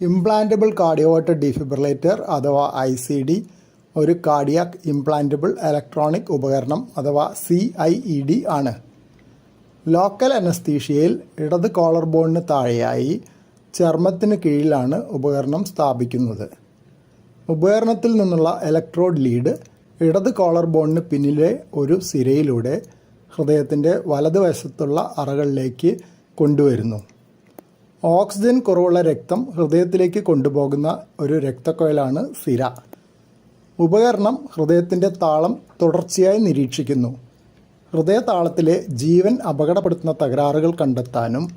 Implantable cardioverter defibrillator അഥവാ I C D ഒരു cardiac implantable electronic ഉപകരണം അഥവാ സി ഐ ഇ ഡി ആണ്. ലോക്കൽ അനസ്തീഷ്യയിൽ ഇടത് കോളർ ബോണിന് താഴെയായി ചർമ്മത്തിന് കീഴിലാണ് ഉപകരണം സ്ഥാപിക്കുന്നത്. ഉപകരണത്തിൽ നിന്നുള്ള ഇലക്ട്രോഡ് ലീഡ് ഇടത് കോളർ ബോണിന് പിന്നിലെ ഒരു സിരയിലൂടെ ഹൃദയത്തിന്റെ വലതുവശത്തുള്ള അറകളിലേക്ക് കൊണ്ടുവരുന്നു. ഓക്സിജൻ കുറവുള്ള രക്തം ഹൃദയത്തിലേക്ക് കൊണ്ടുപോകുന്ന ഒരു രക്തക്കൊയലാണ് സിര. ഉപകരണം ഹൃദയത്തിന്റെ താളം തുടർച്ചയായി നിരീക്ഷിക്കുന്നു. ഹൃദയതാളത്തിലെ ജീവൻ അപകടപ്പെടുത്തുന്ന തകരാറുകൾ കണ്ടെത്താനും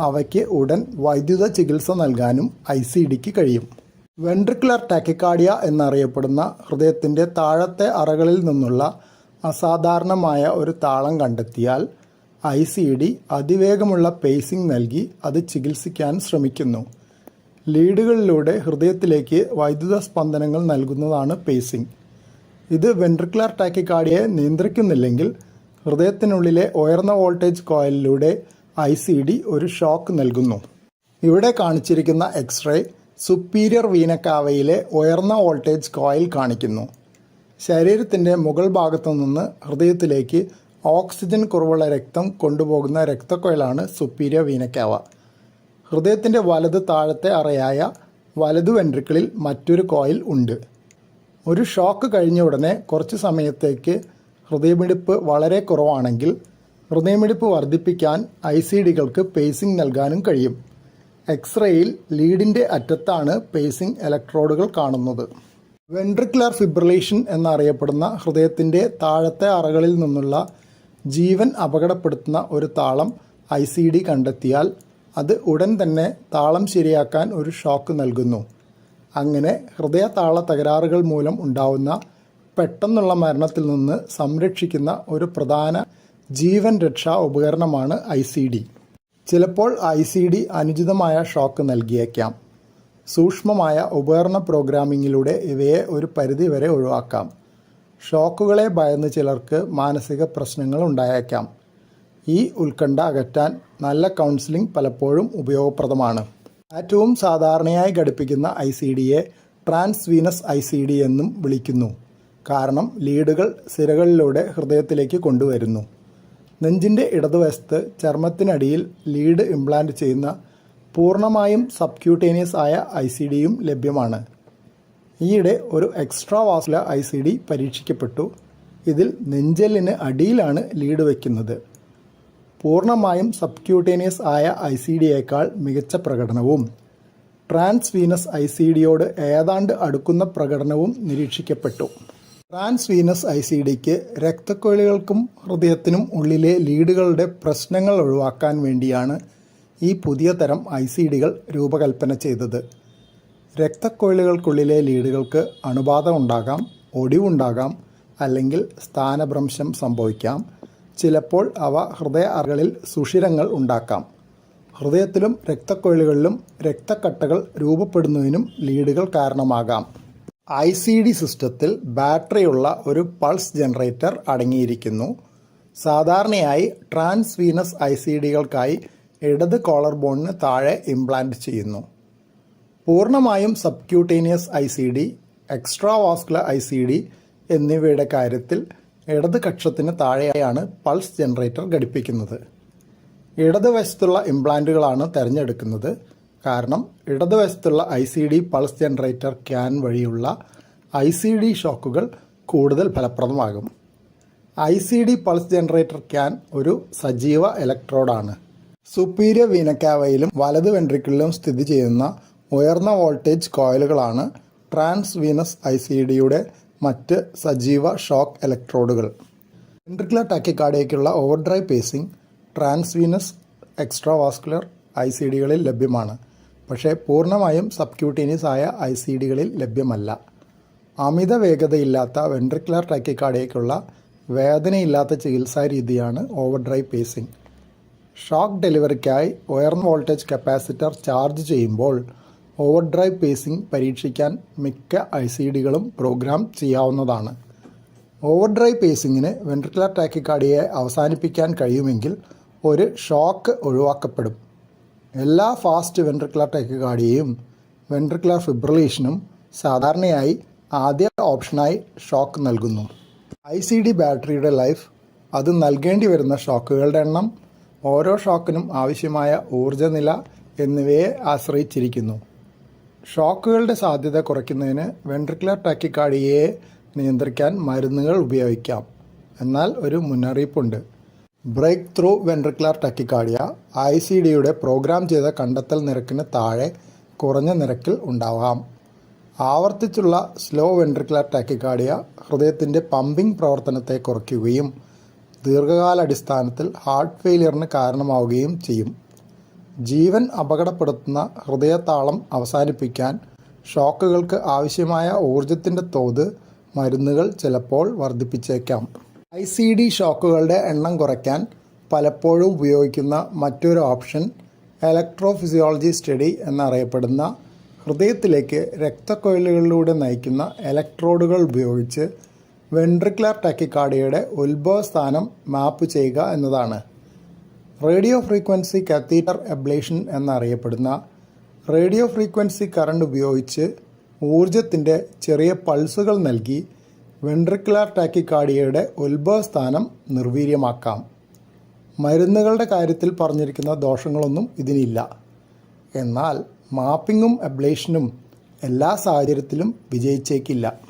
അവയ്ക്ക് ഉടൻ വൈദ്യുത ചികിത്സ നൽകാനും ഐ സി ഡിക്ക് കഴിയും. വെൻട്രിക്കുലർ ടാക്കിക്കാർഡിയ എന്നറിയപ്പെടുന്ന ഹൃദയത്തിന്റെ താഴത്തെ അറകളിൽ നിന്നുള്ള അസാധാരണമായ ഒരു താളം കണ്ടെത്തിയാൽ ഐ സി ഡി അതിവേഗമുള്ള പേസിംഗ് നൽകി അത് ചികിത്സിക്കാൻ ശ്രമിക്കുന്നു. ലീഡുകളിലൂടെ ഹൃദയത്തിലേക്ക് വൈദ്യുത സ്പന്ദനങ്ങൾ നൽകുന്നതാണ് പേസിംഗ്. ഇത് വെൻട്രിക്കുലർ ടാക്കിക്കാർഡിയെ നിയന്ത്രിക്കുന്നില്ലെങ്കിൽ ഹൃദയത്തിനുള്ളിലെ ഉയർന്ന വോൾട്ടേജ് കോയിലിലൂടെ ഐ സി ഡി ഒരു ഷോക്ക് നൽകുന്നു. ഇവിടെ കാണിച്ചിരിക്കുന്ന എക്സ്റേ സുപ്പീരിയർ വീനക്കാവയിലെ ഉയർന്ന വോൾട്ടേജ് കോയിൽ കാണിക്കുന്നു. ശരീരത്തിന്റെ മുകൾ ഭാഗത്തു നിന്ന് ഹൃദയത്തിലേക്ക് ഓക്സിജൻ കുറവുള്ള രക്തം കൊണ്ടുപോകുന്ന രക്തക്കൊഴലാണ് സുപ്പീരിയർ വീനക്കാവ. ഹൃദയത്തിന്റെ വലത് താഴത്തെ അറയായ വലതു വെൻട്രിക്കിളിൽ മറ്റൊരു കോയിൽ ഉണ്ട്. ഒരു ഷോക്ക് കഴിഞ്ഞ ഉടനെ കുറച്ച് സമയത്തേക്ക് ഹൃദയമിടിപ്പ് വളരെ കുറവാണെങ്കിൽ ഹൃദയമിടിപ്പ് വർദ്ധിപ്പിക്കാൻ ഐ സി ഡികൾക്ക് പേസിംഗ് നൽകാനും കഴിയും. എക്സ്റേയിൽ ലീഡിന്റെ അറ്റത്താണ് പേസിംഗ് ഇലക്ട്രോഡുകൾ കാണുന്നത്. വെൻട്രിക്കുലർ ഫിബ്രിലേഷൻ എന്നറിയപ്പെടുന്ന ഹൃദയത്തിന്റെ താഴത്തെ അറകളിൽ നിന്നുള്ള ജീവൻ അപകടപ്പെടുത്തുന്ന ഒരു താളം ഐ സി ഡി കണ്ടെത്തിയാൽ അത് ഉടൻ തന്നെ താളം ശരിയാക്കാൻ ഒരു ഷോക്ക് നൽകുന്നു. അങ്ങനെ ഹൃദയ താള തകരാറുകൾ മൂലം ഉണ്ടാവുന്ന പെട്ടെന്നുള്ള മരണത്തിൽ നിന്ന് സംരക്ഷിക്കുന്ന ഒരു പ്രധാന ജീവൻ രക്ഷാ ഉപകരണമാണ് ഐ സി ഡി ചിലപ്പോൾ ഐ സി ഡി അനുചിതമായ ഷോക്ക് നൽകിയേക്കാം. സൂക്ഷ്മമായ ഉപകരണ പ്രോഗ്രാമിങ്ങിലൂടെ ഇവയെ ഒരു പരിധിവരെ ഒഴിവാക്കാം. ഷോക്കുകളെ ഭയന്ന് ചിലർക്ക് മാനസിക പ്രശ്നങ്ങൾ ഉണ്ടായേക്കാം. ഈ ഉത്കണ്ഠ അകറ്റാൻ നല്ല കൗൺസിലിംഗ് പലപ്പോഴും ഉപയോഗപ്രദമാണ്. ഏറ്റവും സാധാരണയായി ഘടിപ്പിക്കുന്ന ഐ സി ഡിയെ ട്രാൻസ്വീനസ് ഐ സി ഡി എന്നും വിളിക്കുന്നു. കാരണം ലീഡുകൾ സിരകളിലൂടെ ഹൃദയത്തിലേക്ക് കൊണ്ടുവരുന്നു. നെഞ്ചിന്റെ ഇടതുവശത്ത് ചർമ്മത്തിനടിയിൽ ലീഡ് ഇംപ്ലാന്റ് ചെയ്യുന്ന പൂർണമായും സബ്ക്യൂട്ടേനിയസ് ആയ ഐ സി ഡിയും ലഭ്യമാണ്. ഈയിടെ ഒരു extra vascular I C D പരീക്ഷിക്കപ്പെട്ടു. ഇതിൽ നെഞ്ചലിന് അടിയിലാണ് ലീഡ് വയ്ക്കുന്നത്. പൂർണമായും സബ്ക്യൂട്ടേനിയസ് ആയ ഐ സി ഡിയേക്കാൾ മികച്ച പ്രകടനവും ട്രാൻസ്വീനസ് ഐ സി ഡിയോട് ഏതാണ്ട് അടുക്കുന്ന പ്രകടനവും നിരീക്ഷിക്കപ്പെട്ടു. ട്രാൻസ്വീനസ് ഐ സി ഡിക്ക് രക്തക്കൊഴികൾക്കും ഹൃദയത്തിനും ഉള്ളിലെ ലീഡുകളുടെ പ്രശ്നങ്ങൾ ഒഴിവാക്കാൻ വേണ്ടിയാണ് ഈ പുതിയ തരം ഐ സി ഡികൾ രൂപകൽപ്പന ചെയ്തത്. രക്തക്കൊഴിലുകൾക്കുള്ളിലെ ലീഡുകൾക്ക് അണുബാധ ഉണ്ടാകാം ഒടിവുണ്ടാകാം അല്ലെങ്കിൽ സ്ഥാനഭ്രംശം സംഭവിക്കാം. ചിലപ്പോൾ അവ ഹൃദയ അറകളിൽ സുഷിരങ്ങൾ ഉണ്ടാക്കാം. ഹൃദയത്തിലും രക്തക്കൊഴിലുകളിലും രക്തക്കട്ടകൾ രൂപപ്പെടുന്നതിനും ലീഡുകൾ കാരണമാകാം. ഐ സി ഡി സിസ്റ്റത്തിൽ ബാറ്ററിയുള്ള ഒരു പൾസ് ജനറേറ്റർ അടങ്ങിയിരിക്കുന്നു. സാധാരണയായി ട്രാൻസ് വീനസ് ഐ സി ഡികൾക്കായി ഇടത് കോളർ ബോണിന് താഴെ ഇംപ്ലാന്റ് ചെയ്യുന്നു. പൂർണമായും subcutaneous I C D extra vascular I C D എന്നിവയുടെ കാര്യത്തിൽ ഇടത് കക്ഷത്തിന് താഴെയാണ് പൾസ് ജനറേറ്റർ ഘടിപ്പിക്കുന്നത്. ഇടതുവശത്തുള്ള ഇംപ്ലാന്റുകളാണ് തിരഞ്ഞെടുക്കുന്നത്. കാരണം ഇടതുവശത്തുള്ള I C D pulse generator can വഴിയുള്ള ഐ സി ഡി ഷോക്കുകൾ കൂടുതൽ ഫലപ്രദമാകും. I C D pulse generator can ഒരു സജീവ ഇലക്ട്രോഡാണ്. സുപ്പീരിയർ വീനക്കാവയിലും വലത് വെൻട്രിക്കിളിലും സ്ഥിതി ചെയ്യുന്ന ഉയർന്ന വോൾട്ടേജ് കോയിലുകളാണ് ട്രാൻസ് വീനസ് ഐ സി ഡിയുടെ മറ്റ് സജീവ ഷോക്ക് ഇലക്ട്രോഡുകൾ. Ventricular ടാക്കിക്കാർഡിയയ്ക്കുള്ള overdrive pacing transvenous extra vascular I C ഡികളിൽ ലഭ്യമാണ്. പക്ഷേ പൂർണമായും സബ്ക്യൂട്ടീനിയസ് ആയ ഐ സി ഡികളിൽ ലഭ്യമല്ല. അമിത വേഗതയില്ലാത്ത വെൻട്രിക്കുലർ ടാക്കിക്കാർഡിയയ്ക്കുള്ള വേദനയില്ലാത്ത ചികിത്സാ രീതിയാണ് ഓവർഡ്രൈവ് പേസിംഗ് ഷോക്ക് ഡെലിവറിക്കായി ഉയർന്ന വോൾട്ടേജ് കപ്പാസിറ്റർ ചാർജ് ചെയ്യുമ്പോൾ ഓവർഡ്രൈവ് പേസിംഗ് പരീക്ഷിക്കാൻ മിക്ക ഐ സി ഡികളും പ്രോഗ്രാം ചെയ്യാവുന്നതാണ്. ഓവർഡ്രൈവ് പേസിങ്ങിന് വെൻട്രിക്കുലർ ടാക്കിക്കാർഡിയെ അവസാനിപ്പിക്കാൻ കഴിയുമെങ്കിൽ ഒരു ഷോക്ക് ഒഴിവാക്കപ്പെടും. എല്ലാ ഫാസ്റ്റ് വെൻട്രിക്കുലർ ടാക്കിക്കാർഡിയയും വെൻട്രിക്കുലർ ഫിബ്രിലേഷനും സാധാരണയായി ആദ്യ ഓപ്ഷനായി ഷോക്ക് നൽകുന്നു. ഐ സി ഡി ബാറ്ററിയുടെ ലൈഫ് അത് നൽകേണ്ടി വരുന്ന ഷോക്കുകളുടെ എണ്ണം ഓരോ ഷോക്കിനും ആവശ്യമായ ഊർജനില എന്നിവയെ ആശ്രയിച്ചിരിക്കുന്നു. ഷോക്കുകളുടെ സാധ്യത കുറയ്ക്കുന്നതിന് വെൻട്രിക്കുലർ ടാക്കിക്കാർഡിയയെ നിയന്ത്രിക്കാൻ മരുന്നുകൾ ഉപയോഗിക്കാം. എന്നാൽ ഒരു മുന്നറിയിപ്പുണ്ട്. Break through ventricular tachycardia I C ഡിയുടെ പ്രോഗ്രാം ചെയ്ത കണ്ടെത്തൽ നിരക്കിന് താഴെ കുറഞ്ഞ നിരക്കിൽ ഉണ്ടാവാം. ആവർത്തിച്ചുള്ള സ്ലോ വെൻട്രിക്കുലർ ടാക്കിക്കാർഡിയ ഹൃദയത്തിന്റെ പമ്പിംഗ് പ്രവർത്തനത്തെ കുറയ്ക്കുകയും ദീർഘകാലാടിസ്ഥാനത്തിൽ ഹാർട്ട് ഫെയിലിയറിന് കാരണമാവുകയും ചെയ്യും. ജീവൻ അപകടപ്പെടുത്തുന്ന ഹൃദയതാളം അവസാനിപ്പിക്കാൻ ഷോക്കുകൾക്ക് ആവശ്യമായ ഊർജത്തിന്റെ തോത് മരുന്നുകൾ ചിലപ്പോൾ വർദ്ധിപ്പിച്ചേക്കാം. ഐ സി ഡി ഷോക്കുകളുടെ എണ്ണം കുറയ്ക്കാൻ പലപ്പോഴും ഉപയോഗിക്കുന്ന മറ്റൊരു ഓപ്ഷൻ ഇലക്ട്രോഫിസിയോളജി സ്റ്റഡി എന്നറിയപ്പെടുന്ന ഹൃദയത്തിലേക്ക് രക്തക്കൊയിലുകളിലൂടെ നയിക്കുന്ന ഇലക്ട്രോഡുകൾ ഉപയോഗിച്ച് വെൻട്രിക്കുലർ ടാക്കിക്കാർഡിയയുടെ ഉത്ഭവസ്ഥാനം മാപ്പ് ചെയ്യുക എന്നതാണ്. റേഡിയോ ഫ്രീക്വൻസി കത്തീറ്റർ എബ്ലേഷൻ എന്നറിയപ്പെടുന്ന റേഡിയോ ഫ്രീക്വൻസി കറണ്ട് ഉപയോഗിച്ച് ഊർജത്തിന്റെ ചെറിയ പൾസുകൾ നൽകി വെൻട്രിക്കുലാർ ടാക്കിക്കാർഡിയയുടെ ഉത്ഭവസ്ഥാനം നിർവീര്യമാക്കാം. മരുന്നുകളുടെ കാര്യത്തിൽ പറഞ്ഞിരിക്കുന്ന ദോഷങ്ങളൊന്നും ഇതിനില്ല. എന്നാൽ മാപ്പിങ്ങും അബ്ലേഷനും എല്ലാ സാഹചര്യത്തിലും വിജയിച്ചേക്കില്ല.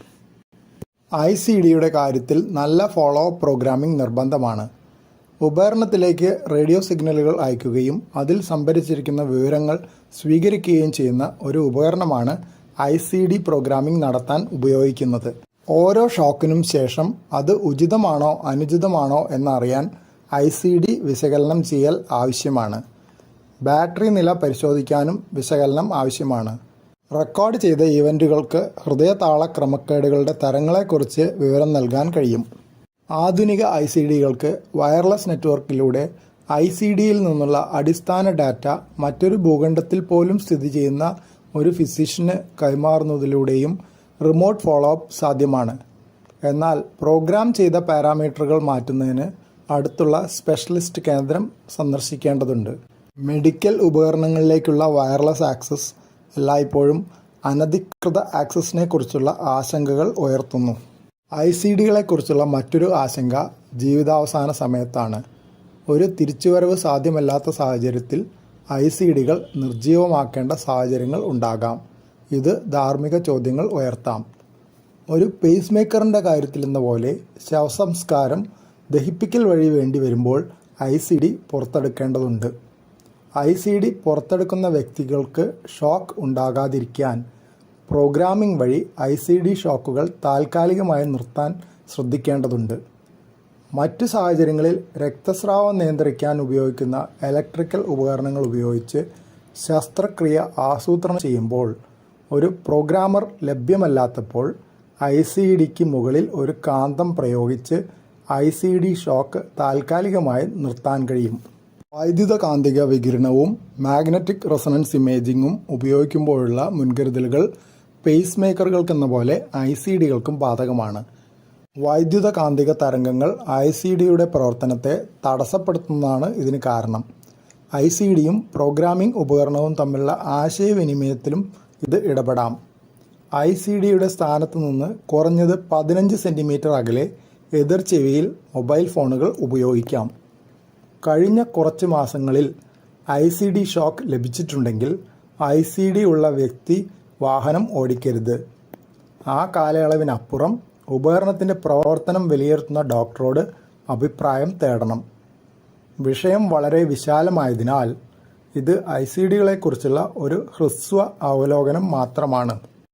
ഐ സി ഡിയുടെ കാര്യത്തിൽ നല്ല ഫോളോ പ്രോഗ്രാമിംഗ് നിർബന്ധമാണ്. ഉപകരണത്തിലേക്ക് റേഡിയോ സിഗ്നലുകൾ അയക്കുകയും അതിൽ സംഭരിച്ചിരിക്കുന്ന വിവരങ്ങൾ സ്വീകരിക്കുകയും ചെയ്യുന്ന ഒരു ഉപകരണമാണ് ഐ സി ഡി പ്രോഗ്രാമിംഗ് നടത്താൻ ഉപയോഗിക്കുന്നത്. ഓരോ ഷോക്കിനും ശേഷം അത് ഉചിതമാണോ അനുചിതമാണോ എന്നറിയാൻ ഐ സി ഡി വിശകലനം ചെയ്യൽ ആവശ്യമാണ്. ബാറ്ററി നില പരിശോധിക്കാനും വിശകലനം ആവശ്യമാണ്. റെക്കോർഡ് ചെയ്ത ഇവന്റുകൾക്ക് ഹൃദയതാള ക്രമക്കേടുകളുടെ തരങ്ങളെക്കുറിച്ച് വിവരം നൽകാൻ കഴിയും. ആധുനിക ഐ സി ഡികൾക്ക് വയർലെസ് നെറ്റ്വർക്കിലൂടെ ഐ സി ഡിയിൽ നിന്നുള്ള അടിസ്ഥാന ഡാറ്റ മറ്റൊരു ഭൂഖണ്ഡത്തിൽ പോലും സ്ഥിതി ചെയ്യുന്ന ഒരു ഫിസിഷ്യന് കൈമാറുന്നതിലൂടെയും റിമോട്ട് ഫോളോ അപ്പ് സാധ്യമാണ്. എന്നാൽ പ്രോഗ്രാം ചെയ്ത പാരാമീറ്ററുകൾ മാറ്റുന്നതിന് അടുത്തുള്ള സ്പെഷ്യലിസ്റ്റ് കേന്ദ്രം സന്ദർശിക്കേണ്ടതുണ്ട്. മെഡിക്കൽ ഉപകരണങ്ങളിലേക്കുള്ള വയർലെസ് ആക്സസ് എല്ലായ്പ്പോഴും അനധികൃത ആക്സസിനെ കുറിച്ചുള്ള ആശങ്കകൾ ഉയർത്തുന്നു. ഐ സി ഡികളെക്കുറിച്ചുള്ള മറ്റൊരു ആശങ്ക ജീവിതാവസാന സമയത്താണ്. ഒരു തിരിച്ചുവരവ് സാധ്യമല്ലാത്ത സാഹചര്യത്തിൽ ഐ സി ഡികൾ നിർജീവമാക്കേണ്ട സാഹചര്യങ്ങൾ ഉണ്ടാകാം. ഇത് ധാർമ്മിക ചോദ്യങ്ങൾ ഉയർത്താം. ഒരു പേസ് മേക്കറിന്റെ കാര്യത്തിലെന്ന പോലെ ശവസംസ്കാരം ദഹിപ്പിക്കൽ വഴി വേണ്ടി വരുമ്പോൾ ഐ സി ഡി പുറത്തെടുക്കേണ്ടതുണ്ട്. ഐ സി ഡി പുറത്തെടുക്കുന്ന വ്യക്തികൾക്ക് ഷോക്ക് ഉണ്ടാകാതിരിക്കാൻ പ്രോഗ്രാമിംഗ് വഴി ഐ സി ഡി ഷോക്കുകൾ താൽക്കാലികമായി നിർത്താൻ ശ്രദ്ധിക്കേണ്ടതുണ്ട്. മറ്റ് സാഹചര്യങ്ങളിൽ രക്തസ്രാവം നിയന്ത്രിക്കാൻ ഉപയോഗിക്കുന്ന ഇലക്ട്രിക്കൽ ഉപകരണങ്ങൾ ഉപയോഗിച്ച് ശസ്ത്രക്രിയ ആസൂത്രണം ചെയ്യുമ്പോൾ ഒരു പ്രോഗ്രാമർ ലഭ്യമല്ലാത്തപ്പോൾ ഐ സി ഡിക്ക് മുകളിൽ ഒരു കാന്തം പ്രയോഗിച്ച് ഐ സി ഡി ഷോക്ക് താൽക്കാലികമായി നിർത്താൻ കഴിയും. വൈദ്യുത കാന്തിക വികിരണവും മാഗ്നറ്റിക് റെസണൻസ് ഇമേജിങ്ങും ഉപയോഗിക്കുമ്പോഴുള്ള മുൻകരുതലുകൾ പേസ് മേക്കറുകൾക്കെന്ന പോലെ ഐ സി ഡികൾക്കും ബാധകമാണ്. വൈദ്യുത കാന്തിക തരംഗങ്ങൾ ഐ സി ഡിയുടെ പ്രവർത്തനത്തെ തടസ്സപ്പെടുത്തുന്നതാണ് ഇതിന് കാരണം. ഐ സി ഡിയും പ്രോഗ്രാമിംഗ് ഉപകരണവും തമ്മിലുള്ള ആശയവിനിമയത്തിലും ഇത് ഇടപെടാം. ഐ സി ഡിയുടെ സ്ഥാനത്ത് നിന്ന് കുറഞ്ഞത് പതിനഞ്ച് സെന്റിമീറ്റർ അകലെ എതിർ ചെവിയിൽ മൊബൈൽ ഫോണുകൾ ഉപയോഗിക്കാം. കഴിഞ്ഞ കുറച്ച് മാസങ്ങളിൽ ഐ സി ഡി ഷോക്ക് ലഭിച്ചിട്ടുണ്ടെങ്കിൽ ഐ സി ഡി ഉള്ള വ്യക്തി വാഹനം ഓടിക്കരുത്. ആ കാലയളവിനപ്പുറം ഉപകരണത്തിന്റെ പ്രവർത്തനം വിലയിരുത്തുന്ന ഡോക്ടറോട് അഭിപ്രായം തേടണം. വിഷയം വളരെ വിശാലമായതിനാൽ ഇത് ഐ സി ഡികളെക്കുറിച്ചുള്ള ഒരു ഹ്രസ്വ അവലോകനം മാത്രമാണ്.